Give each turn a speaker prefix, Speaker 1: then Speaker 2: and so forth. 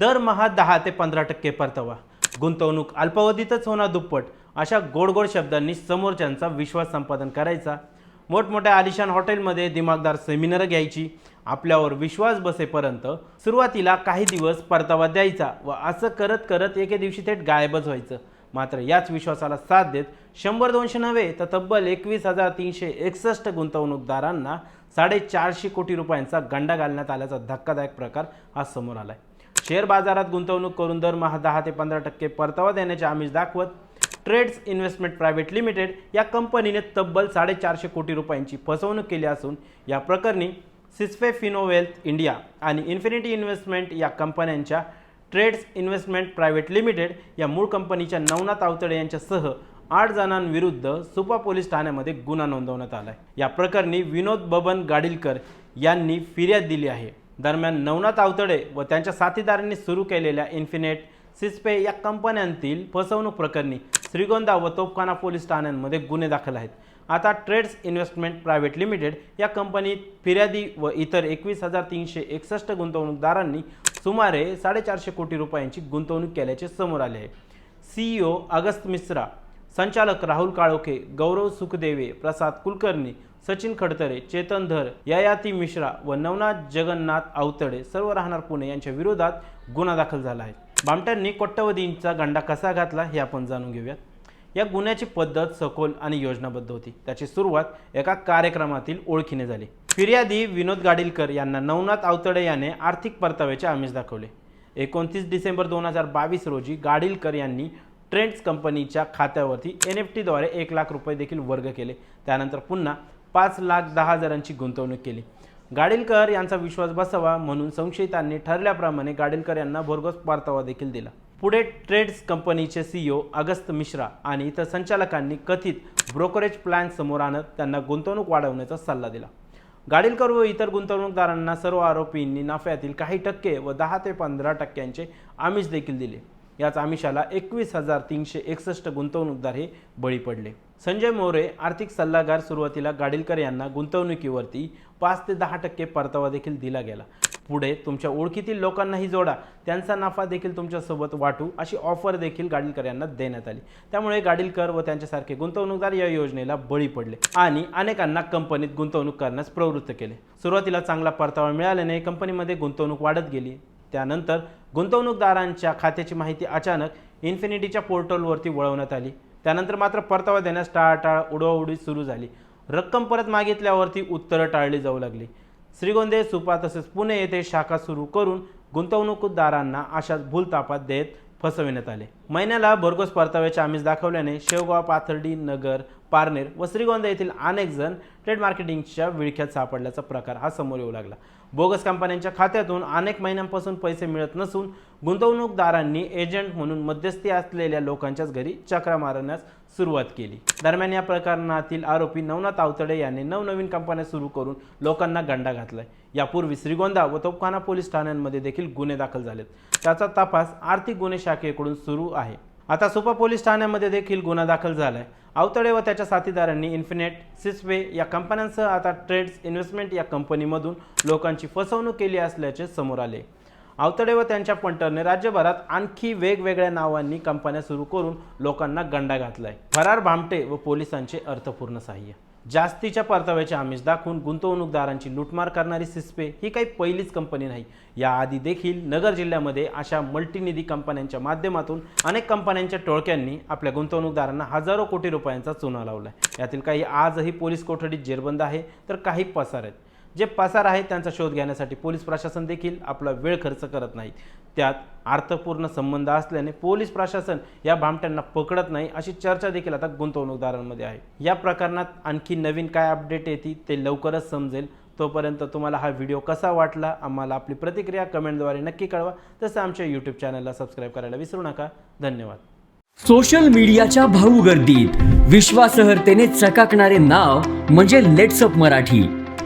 Speaker 1: दरमहा दहा ते पंधरा टक्के परतावा. गुंतवणूक अल्पावधीतच होणार दुप्पट. अशा गोड गोड शब्दांनी समोरच्यांचा विश्वास संपादन करायचा. मोठमोठ्या आलिशान हॉटेलमध्ये दिमागदार सेमिनार घ्यायची. आपल्यावर विश्वास बसेपर्यंत सुरुवातीला काही दिवस परतावा द्यायचा व असं करत करत एके दिवशी थेट गायबच व्हायचं. मात्र याच विश्वासाला साथ देत शंभर दोनशे नव्हे तर तब्बल एकवीस हजार तीनशे एकसष्ट गुंतवणूकदारांना साडेचारशे कोटी रुपयांचा गंडा घालण्यात आल्याचा धक्कादायक प्रकार आज समोर आला आहे शेअर बाजारात गुंतवणूक करून दरमहा दहा ते पंधरा टक्के परतावा देण्याचे आमिष दाखवत ट्रेड्स इन्व्हेस्टमेंट प्रायव्हेट लिमिटेड या कंपनीने तब्बल साडेचारशे कोटी रुपयांची फसवणूक केली असून या प्रकरणी सिस्फे फिनोवेल्थ इंडिया आणि इन्फिनिटी इन्व्हेस्टमेंट या कंपन्यांच्या ट्रेड्स इन्व्हेस्टमेंट प्रायव्हेट लिमिटेड या मूळ कंपनीच्या नवनाथ आवतडे यांच्यासह आठ जणांविरुद्ध सुपा पोलीस ठाण्यामध्ये गुन्हा नोंदवण्यात आला आहे या प्रकरणी विनोद बबन गाडीलकर यांनी फिर्याद दिली आहे. दरम्यान नवनाथ आवतडे व त्यांच्या साथीदारांनी सुरू केलेल्या इन्फिनेट सिस्पे या कंपन्यांतील फसवणूक प्रकरणी श्रीगोंदा व तोफखाना पोलीस ठाण्यांमध्ये गुन्हे दाखल आहेत. आता ट्रेड्स इन्व्हेस्टमेंट प्रायव्हेट लिमिटेड या कंपनीत फिर्यादी व इतर एकवीस हजार तीनशे एकसष्ट गुंतवणूकदारांनी सुमारे साडेचारशे कोटी रुपयांची गुंतवणूक केल्याचे समोर आले आहे. सीईओ अगस्त मिश्रा संचालक राहुल काळोखे गौरव सुखदेवे प्रसाद कुलकर्णी सचिन खडतरे चेतन धर ययाती मिश्रा व नवनाथ जगन्नाथ आवतडे सर्व राहणार पुणे यांच्या विरोधात गुन्हा दाखल झाला आहे. भामट्यांनी कोट्यवधींचा गंडा कसा घातला हे आपण जाणून घेऊयात. या गुन्ह्याची पद्धत सखोल आणि योजनाबद्ध होती. त्याची सुरुवात एका कार्यक्रमातील ओळखीने झाली. फिर्यादी विनोद गाडीलकर यांना नवनाथ आवतडे याने आर्थिक परताव्याचे आमिष दाखवले. एकोणतीस डिसेंबर दोन हजार बावीस रोजी गाडीलकर यांनी ट्रेंड्स कंपनीच्या खात्यावरती एन एफ टीद्वारे एक लाख रुपये देखील वर्ग केले. त्यानंतर पुन्हा पाच लाख दहा हजारांची गुंतवणूक केली. गाडीलकर यांचा विश्वास बसावा म्हणून संशयितांनी ठरल्याप्रमाणे गाडीलकर यांना भरघोस परतावा देखील दिला. पुढे ट्रेड्स कंपनीचे सीईओ अगस्त मिश्रा आणि इतर संचालकांनी कथित ब्रोकरेज प्लॅन समोर आणत त्यांना गुंतवणूक वाढवण्याचा सल्ला दिला. गाडीलकर व इतर गुंतवणूकदारांना सर्व आरोपींनी नफ्यातील काही टक्के व दहा ते पंधरा टक्क्यांचे आमिष देखील दिले. याच आमिषाला एकवीस हजार तीनशे एकसष्ट गुंतवणूकदार हे बळी पडले. संजय मोरे आर्थिक सल्लागार सुरुवातीला गाडीलकर यांना गुंतवणुकीवरती पाच ते दहा टक्के परतावा देखील दिला गेला. पुढे तुमच्या ओळखीतील लोकांनाही जोडा त्यांचा नफा देखील तुमच्यासोबत वाटू अशी ऑफर देखील गाडीलकर यांना देण्यात आली. त्यामुळे गाडीलकर व त्यांच्यासारखे गुंतवणूकदार या योजनेला बळी पडले आणि अनेकांना कंपनीत गुंतवणूक करण्यास प्रवृत्त केले. सुरुवातीला चांगला परतावा मिळाल्याने कंपनीमध्ये गुंतवणूक वाढत गेली. त्यानंतर गुंतवणूकदारांच्या खात्याची माहिती अचानक इन्फिनिटीच्या पोर्टलवरती वळवण्यात आली. त्यानंतर मात्र परतावा देण्यास टाळाटाळ उडवाउडी सुरू झाली. रक्कम परत मागितल्यावरती उत्तरं टाळली जाऊ लागली. श्रीगोंदे सुपा तसेच पुणे येथे शाखा सुरू करून गुंतवणूकदारांना अशाच भूलतापात देत फसविण्यात आले. महिन्याला भरघोस परताव्याचे आमिष दाखवल्याने शेवगाव पाथर्डी नगर पारनेर व श्रीगोंदा येथील अनेक जण ट्रेड मार्केटिंगच्या विळख्यात सापडल्याचा प्रकार हा समोर येऊ लागला. बोगस कंपन्यांच्या खात्यातून अनेक महिन्यांपासून पैसे मिळत नसून गुंतवणूकदारांनी एजंट म्हणून मध्यस्थी असलेल्या लोकांच्याच घरी चक्रा मारण्यास सुरुवात केली. दरम्यान या प्रकरणातील आरोपी नवनाथ आवतडे यांनी नवनवीन कंपन्या सुरू करून लोकांना गंडा घातलाय. यापूर्वी श्रीगोंदा व तोफखाना पोलीस ठाण्यांमध्ये देखील गुन्हे दाखल झालेत. त्याचा तपास आर्थिक गुन्हे शाखेकडून सुरू आहे. आता सुपा पोलीस ठाण्यामध्ये देखील गुन्हा दाखल झालाय. अवतडे व त्याच्या साथीदारांनी इन्फिनेट सिसवे या कंपन्यांसह आता ट्रेड्स इन्व्हेस्टमेंट या कंपनीमधून लोकांची फसवणूक केली असल्याचे समोर आले. अवतडे व त्यांच्या पंटरने राज्यभरात आणखी वेगवेगळ्या नावांनी कंपन्या सुरू करून लोकांना गंडा घातलाय. फरार भामटे व पोलिसांचे अर्थपूर्ण सहाय्य. जास्तीच्या परताव्याचे आमिष दाखवून गुंतवणूकदारांची लुटमार करणारी सिस्पे ही काही पहिलीच कंपनी नाही. याआधी देखील नगर जिल्ह्यामध्ये अशा मल्टीनिधी कंपन्यांच्या माध्यमातून अनेक कंपन्यांच्या टोळक्यांनी आपल्या गुंतवणूकदारांना हजारो कोटी रुपयांचा चुना लावला यातील काही आजही पोलीस कोठडीत जेरबंद आहे तर काही पसार आहेत. जे पसार आहेत त्यांचा शोध घेण्यासाठी पोलीस प्रशासन देखील आपला वेळ खर्च करत नाही त्यात अर्थपूर्ण संबंध असल्याने पोलीस प्रशासन या भामट्यांना पकडत नाही अशी चर्चा देखील आता गुंतवणूकदारांमध्ये आहे. या प्रकरणात आणखी नवीन काय अपडेट येते ते लवकरच समजेल. तोपर्यंत तुम्हाला हा व्हिडिओ कसा वाटला आम्हाला आपली प्रतिक्रिया कमेंटद्वारे नक्की कळवा. तसं आमच्या यूट्यूब चॅनलला सबस्क्राईब करायला विसरू नका. धन्यवाद.
Speaker 2: सोशल मीडियाच्या भाऊ गर्दीत विश्वासार्हतेने चकाकणारे नाव म्हणजे लेट्सअप मराठी.